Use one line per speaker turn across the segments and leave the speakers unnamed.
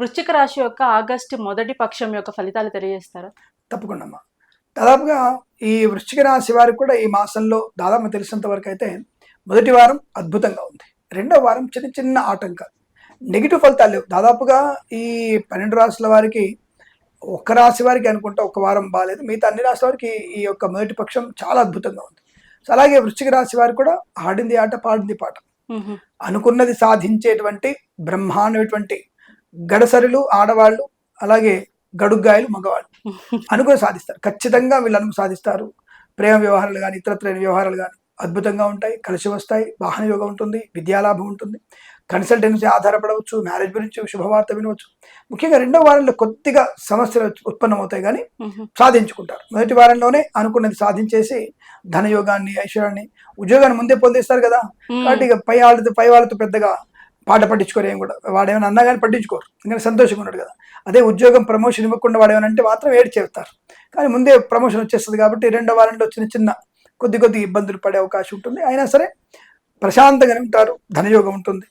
వృశ్చిక రాశి యొక్క ఆగస్టు మొదటి పక్షం యొక్క ఫలితాలు తెలియజేస్తారా?
తప్పకుండా అమ్మా దాదాపుగా ఈ వృశ్చిక రాశి వారికి కూడా ఈ మాసంలో దాదాపు తెలిసినంత వరకు అయితే మొదటి వారం అద్భుతంగా ఉంది. రెండో వారం చిన్న చిన్న ఆటంకాలు. నెగిటివ్ ఫలితాలు లేవు. దాదాపుగా ఈ పన్నెండు రాశుల వారికి ఒక్క రాశి వారికి అనుకుంటా ఒక వారం బాగాలేదు మిగతా అన్ని రాశుల వారికి ఈ యొక్క మొదటి పక్షం చాలా అద్భుతంగా ఉంది. సో అలాగే వృశ్చిక రాశి వారికి కూడా ఆడింది ఆట పాడింది పాట. అనుకున్నది సాధించేటువంటి బ్రహ్మాండమైనటువంటి గడసరులు ఆడవాళ్ళు అలాగే గడుగ్గాయలు మగవాళ్ళు. అనుకుని సాధిస్తారు. ఖచ్చితంగా వీళ్ళను సాధిస్తారు. ప్రేమ వ్యవహారాలు కానీ ఇతరత్రైన వ్యవహారాలు కానీ అద్భుతంగా ఉంటాయి. కలిసి వస్తాయి. వాహన యోగం ఉంటుంది. విద్యాలాభం ఉంటుంది. కన్సల్టెన్సీ ఆధారపడవచ్చు. మ్యారేజ్ గురించి శుభవార్త వినవచ్చు. ముఖ్యంగా రెండో వారంలో కొద్దిగా సమస్యలు ఉత్పన్నమవుతాయి కానీ. సాధించుకుంటారు. మొదటి వారంలోనే అనుకున్నది సాధించేసి ధనయోగాన్ని ఐశ్వర్యాన్ని ఉద్యోగాన్ని ముందే పొందేస్తారు కదా. కాబట్టి ఇక పై వాళ్ళతో పై వాళ్ళతో పెద్దగా పాట పట్టించుకోరు ఏం కూడా. వాడేమైనా అన్నా కానీ పట్టించుకోరు. ఎందుకంటే సంతోషంగా ఉన్నాడు కదా. అదే ఉద్యోగం ప్రమోషన్ ఇవ్వకుండా వాడేమైనా అంటే మాత్రం ఏడు చేస్తారు. కానీ ముందే ప్రమోషన్ వచ్చేస్తుంది కాబట్టి రెండో వారంలో చిన్న చిన్న కొద్ది కొద్ది ఇబ్బందులు పడే అవకాశం ఉంటుంది. అయినా సరే ప్రశాంతంగా ఉంటారు. ధనయోగం ఉంటుంది.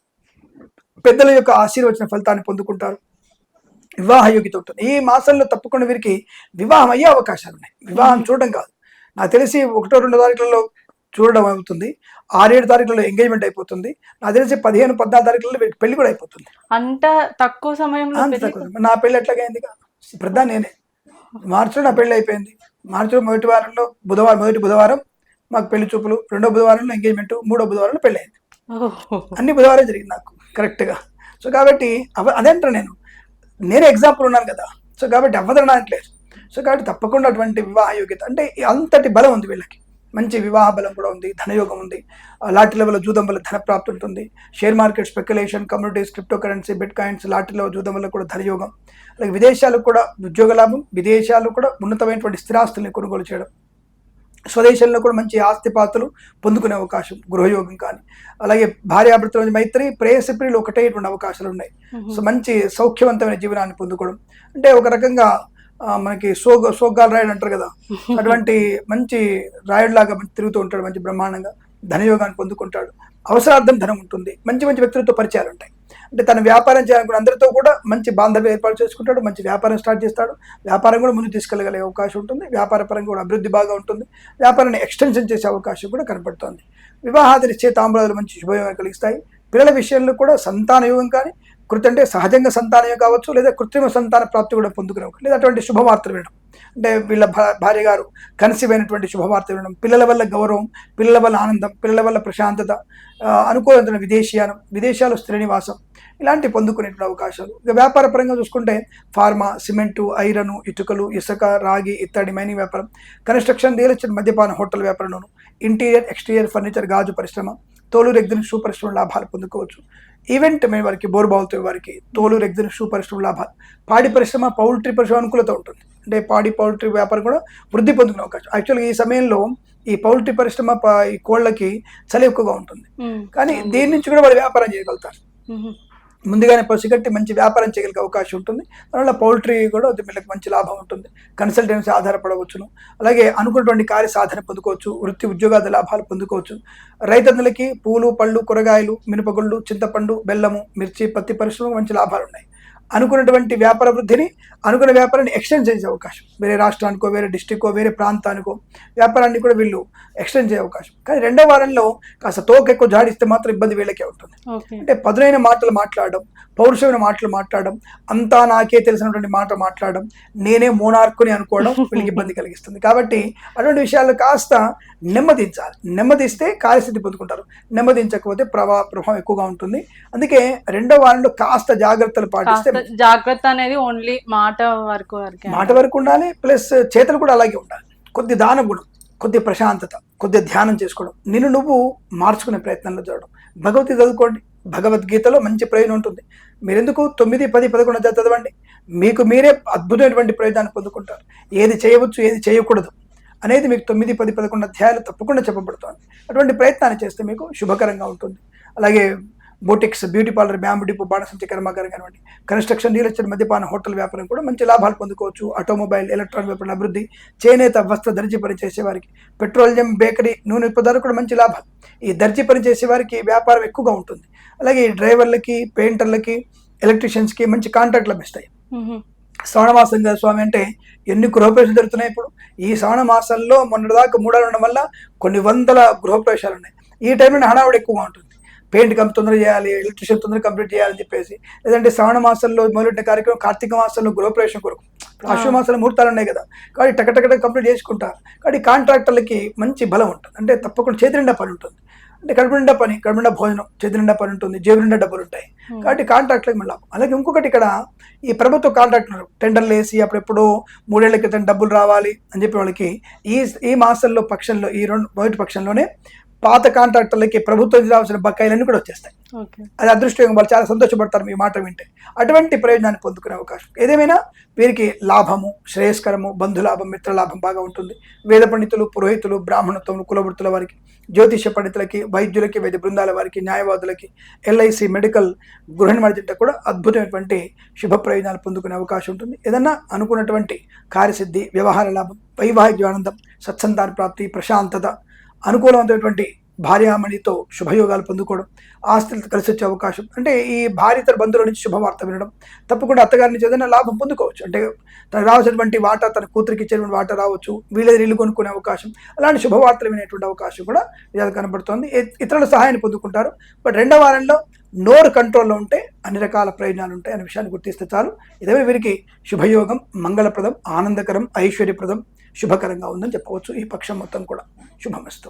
పెద్దల యొక్క ఆశీర్వచన ఫలితాన్ని పొందుకుంటారు. వివాహ యోగ్యత ఉంటుంది. ఈ మాసంలో తప్పకుండా వీరికి వివాహం అయ్యే అవకాశాలు ఉన్నాయి. వివాహం చూడడం కాదు. నాకు తెలిసి ఒకటో రెండో తారీఖులలో చూడడం అవుతుంది. ఆరేడు తారీఖులలో ఎంగేజ్మెంట్ అయిపోతుంది. నాకు తెలిసి పదిహేను పద్నాలుగు తారీఖులలో వీరికి పెళ్ళి కూడా అయిపోతుంది.
అంత తక్కువ సమయంలో
అంత
పెళ్ళి-
తక్కువ. నా పెళ్ళి ఎట్లాగైంది ప్రధాన నేనే. మార్చిలో నా పెళ్ళి అయిపోయింది. మార్చిలో మొదటి వారంలో బుధవారం మొదటి బుధవారం మాకు పెళ్ళి చూపులు. రెండో బుధవారంలో ఎంగేజ్మెంట్. మూడో బుధవారంలో పెళ్ళి అయింది.
ఓహో.
అన్ని బుధవారం జరిగింది నాకు కరెక్ట్గా సో కాబట్టి అవ అదేంటారు నేను. నేనే ఎగ్జాంపుల్ ఉన్నాను కదా. సో కాబట్టి అవ్వదనడానికి లేదు సో కాబట్టి తప్పకుండా అటువంటి వివాహ యోగ్యత అంటే అంతటి బలం ఉంది వీళ్ళకి. మంచి వివాహ బలం కూడా ఉంది ధనయోగం ఉంది. లాటరీ లెవెల్ జూదం వల్ల ధన ప్రాప్తి ఉంటుంది. Share market speculation communities crypto currency bitcoins lottery level జూదం వల్ల కూడా ధనయోగం. అలాగే విదేశాలకు కూడా ఉద్యోగ లాభం విదేశాలు కూడా ఉన్నతమైనటువంటి స్థిరాస్తుల్ని కొనుగోలు చేయడం. స్వదేశంలో కూడా మంచి ఆస్తిపాతులు పొందుకునే అవకాశం గృహయోగం కానీ. అలాగే భార్యాభర్తల మైత్రి ప్రేయసి ప్రియులు ఒకటేటువంటి అవకాశాలు ఉన్నాయి. సో మంచి సౌఖ్యవంతమైన జీవనాన్ని పొందుకోవడం. అంటే ఒక రకంగా మనకి సోగ సోగ్గాలు రాయుడు అంటారు కదా. అటువంటి మంచి రాయుడులాగా తిరుగుతూ ఉంటాడు మంచి బ్రహ్మాండంగా ధనయోగాన్ని పొందుకుంటాడు. అవసరార్థం ధనం ఉంటుంది. మంచి మంచి వ్యక్తులతో పరిచయాలు ఉంటాయి. అంటే తన వ్యాపారం చేయాలనుకున్న అందరితో కూడా మంచి బాంధవ్యం ఏర్పాటు చేసుకుంటాడు మంచి వ్యాపారం స్టార్ట్ చేస్తాడు. వ్యాపారం కూడా ముందు తీసుకెళ్ళగలిగే అవకాశం ఉంటుంది. వ్యాపార పరంగా కూడా అభివృద్ధి బాగా ఉంటుంది. వ్యాపారాన్ని ఎక్స్టెన్షన్ చేసే అవకాశం కూడా కనపడుతుంది. వివాహాది ఇచ్చే తాంబూలాలు మంచి శుభయోగం కలిగిస్తాయి. పిల్లల విషయంలో కూడా సంతాన యోగం కానీ కృతి అంటే సహజంగా సంతానం కావచ్చు లేదా కృత్రిమ సంతాన ప్రాప్తి కూడా పొందుకునే లేదా అటువంటి శుభవార్తలు వినడం. అంటే వీళ్ళ భా- భార్య గారు కన్సీవ్ అయినటువంటి శుభవార్త వినడం. పిల్లల వల్ల గౌరవం పిల్లల వల్ల ఆనందం పిల్లల వల్ల ప్రశాంతత అనుకూలమైన విదేశీయానం విదేశాలు స్థిర నివాసం ఇలాంటి పొందుకునేటువంటి అవకాశాలు. ఇక వ్యాపార పరంగా చూసుకుంటే ఫార్మా సిమెంటు ఐరను ఇటుకలు ఇసుక రాగి ఇత్తడి మైనింగ్ వ్యాపారం కన్స్ట్రక్షన్ రియల్ ఎస్టేట్ మద్యపాన హోటల్ వ్యాపారంలోను ఇంటీరియర్ ఎక్స్టీరియర్ ఫర్నిచర్ గాజు పరిశ్రమ తోలు రెగ్దిన షూ పరిశ్రమ లాభాలు పొందుకోవచ్చు. ఈవెంట్ మేము వారికి బోర్బావులతో వారికి తోలు రెగ్దిన షూ పరిశ్రమ లాభాలు. పాడి పరిశ్రమ పౌల్ట్రీ పరిశ్రమ అనుకూలత ఉంటుంది. అంటే పాడి పౌల్ట్రీ వ్యాపారం కూడా వృద్ధి పొందుకునే అవకాశం. యాక్చువల్గా ఈ సమయంలో ఈ పౌల్ట్రీ పరిశ్రమ ఈ కోళ్ళకి చలి ఎక్కువగా ఉంటుంది. కానీ దీని నుంచి కూడా వాళ్ళు వ్యాపారం చేయగలుగుతారు. ముందుగానే పసిగట్టి మంచి వ్యాపారం చేయగలిగే అవకాశం ఉంటుంది. దానివల్ల పౌల్ట్రీ కూడా వీళ్ళకి మంచి లాభం ఉంటుంది. కన్సల్టెన్సీ ఆధారపడవచ్చును. అలాగే అనుకున్నటువంటి కార్య సాధన పొందుకోవచ్చు. వృత్తి ఉద్యోగాది లాభాలు పొందుకోవచ్చు. రైతన్నులకి పూలు పళ్ళు కూరగాయలు మినపగుళ్ళు చింతపండు బెల్లము మిర్చి పత్తి పరిశ్రమ మంచి లాభాలు ఉన్నాయి అనుకున్నటువంటి వ్యాపార వృద్ధిని అనుకున్న వ్యాపారాన్ని ఎక్స్టెండ్ చేసే అవకాశం. వేరే రాష్ట్రానికో వేరే డిస్టిక్కో వేరే ప్రాంతానికో వ్యాపారాన్ని కూడా వీళ్ళు ఎక్స్టెండ్ చేసే అవకాశం. కానీ రెండో వారంలో కాస్త తోక ఎక్కువ జాడిస్తే మాత్రం ఇబ్బంది వీళ్ళకే ఉంటుంది. అంటే పదునైన మాటలు మాట్లాడడం పౌరుషమైన మాటలు మాట్లాడడం అంతా నాకే తెలిసినటువంటి మాట మాట్లాడడం నేనే మోనార్కుని అనుకోవడం వీళ్ళకి ఇబ్బంది కలిగిస్తుంది. కాబట్టి అటువంటి విషయాలు కాస్త నెమ్మదించాలి. నెమ్మదిస్తే కార్యస్థితి పొందుకుంటారు. నెమ్మదించకపోతే ప్రభా ప్రభావం ఎక్కువగా ఉంటుంది. అందుకే రెండో వారంలో కాస్త జాగ్రత్తలు పాటిస్తే
జాగ్రత్త అనేది ఓన్లీ మాట వరకు వరకే
మాట వరకు ఉండాలి ప్లస్ చేతులు కూడా అలాగే ఉండాలి. కొద్ది దాన గుణం కొద్ది ప్రశాంతత కొద్ది ధ్యానం చేసుకోవడం. నిన్ను నువ్వు మార్చుకునే ప్రయత్నంలో చూడడం. భగవతి చదువుకోండి. భగవద్గీతలో మంచి ప్రయోజనం ఉంటుంది. మీరెందుకు? తొమ్మిది పది పదకొండు చదవండి. మీకు మీరే అద్భుతమైనటువంటి ప్రయోజనాన్ని పొందుకుంటారు. ఏది చేయవచ్చు ఏది చేయకూడదు అనేది మీకు తొమ్మిది పది పదకొండు అధ్యాయాలు తప్పకుండా చెప్పబడుతుంది. అటువంటి ప్రయత్నాన్ని చేస్తే మీకు శుభకరంగా ఉంటుంది. అలాగే boutiques beauty parlour bamboo depot బాణసంచి కర్మాగారం కానివ్వండి కన్స్ట్రక్షన్ రియల్ ఎస్టేట్ మద్యపాన హోటల్ వ్యాపారం కూడా మంచి లాభాలు పొందుకోవచ్చు. ఆటోమొబైల్ ఎలక్ట్రానిక్ వ్యాపారం అభివృద్ధి చేనేత వస్త్ర దర్జీ పని చేసే వారికి పెట్రోలియం బేకరీ నూనె ఉత్పత్తులు కూడా మంచి లాభాలు. ఈ దర్జీ పని చేసే వారికి వ్యాపారం ఎక్కువగా ఉంటుంది. అలాగే ఈ డ్రైవర్లకి పెయింటర్లకి ఎలక్ట్రీషియన్స్కి మంచి కాంట్రాక్ట్ లభిస్తాయి.
మ్మ్.
శ్రావణ మాసం కదా స్వామి అంటే ఎన్ని గృహప్రవేశాలు జరుగుతున్నాయి ఇప్పుడు? ఈ శ్రావణ మాసంలో మొన్నటిదాకా మూడాలు ఉండడం వల్ల కొన్ని వందల గృహప్రవేశాలు ఉన్నాయి. ఈ టైంలో హడావుడి ఎక్కువగా ఉంటుంది. పెయింట్ కంప్ తొందరగా చేయాలి ఎలక్ట్రిషియన్ తొందరగా కంప్లీట్ చేయాలని చెప్పేసి లేదంటే శ్రావణ మాసంలో మొదలెట్టిన కార్యక్రమం కార్తీక మాసంలో గృహప్రవేశం కొరకు. అశ్వ మాసంలో ముహూర్తాలు ఉన్నాయి కదా కాబట్టి టకటక కంప్లీట్ చేసుకుంటారు. కాబట్టి కాంట్రాక్టర్లకి మంచి బలం ఉంటుంది. అంటే తప్పకుండా చేతి నిండా పని ఉంటుంది. అంటే కడుపు నిండా పని కడుపు నిండా భోజనం చేతి నిండా పని ఉంటుంది జేబు నిండా డబ్బులు ఉంటాయి. కాబట్టి కాంట్రాక్ట్లకు మళ్ళీ లాభం. అలాగే ఇంకొకటి ఇక్కడ ఈ ప్రభుత్వ కాంట్రాక్టులు టెండర్లు వేసి అప్పుడెప్పుడు మూడేళ్ళ క్రితం డబ్బులు రావాలి అని చెప్పి వాళ్ళకి ఈ ఈ మాసంలో పక్షంలో ఈ రెండు మొదటి పక్షంలోనే పాత కాంట్రాక్టర్లకి ప్రభుత్వం రావాల్సిన బకాయిలన్నీ కూడా వచ్చేస్తాయి. అది అదృష్టం వాళ్ళు చాలా సంతోషపడతారు మీ మాట వింటే. అటువంటి ప్రయోజనాన్ని పొందుకునే అవకాశం. ఏదేమైనా వీరికి లాభము శ్రేయస్కరము బంధులాభం మిత్రలాభం బాగా ఉంటుంది. వేద పండితులు పురోహితులు బ్రాహ్మణత్వం కులవృత్తుల వారికి జ్యోతిష పండితులకి వైద్యులకి వైద్య బృందాల వారికి న్యాయవాదులకి ఎల్ఐసి మెడికల్ గృహ నిర్మాణ కూడా అద్భుతమైనటువంటి శుభ ప్రయోజనాలు పొందుకునే అవకాశం ఉంటుంది. ఏదన్నా అనుకున్నటువంటి కార్యసిద్ధి వ్యవహార లాభం వైవాహిక ఆనందం సత్సంతాన ప్రాప్తి ప్రశాంతత అనుకూలమైనటువంటి భార్యామణితో శుభయోగాలు పొందుకోవడం ఆస్తులతో కలిసి వచ్చే అవకాశం అంటే ఈ భార్యతర బంధువుల నుంచి శుభవార్త వినడం తప్పకుండా అత్తగారి నుంచి ఏదైనా లాభం పొందుకోవచ్చు. అంటే తనకు రావాల్సినటువంటి వాటా తన కూతురికి ఇచ్చేటువంటి వాటా రావచ్చు వీళ్ళది ఇల్లు కొనుక్కునే అవకాశం అలాంటి శుభవార్తలు వినేటువంటి అవకాశం కూడా ఇది కనబడుతోంది. ఇతరుల సహాయాన్ని పొందుకుంటారు. బట్ రెండవ వారంలో నోరు కంట్రోల్లో ఉంటే అన్ని రకాల ప్రయోజనాలు ఉంటాయి అనే విషయాన్ని గుర్తిస్తే చాలు. ఇదే వీరికి శుభయోగం మంగళప్రదం ఆనందకరం ఐశ్వర్యప్రదం శుభకరంగా ఉందని చెప్పవచ్చు. ఈ పక్షం మొత్తం కూడా శుభమస్తు.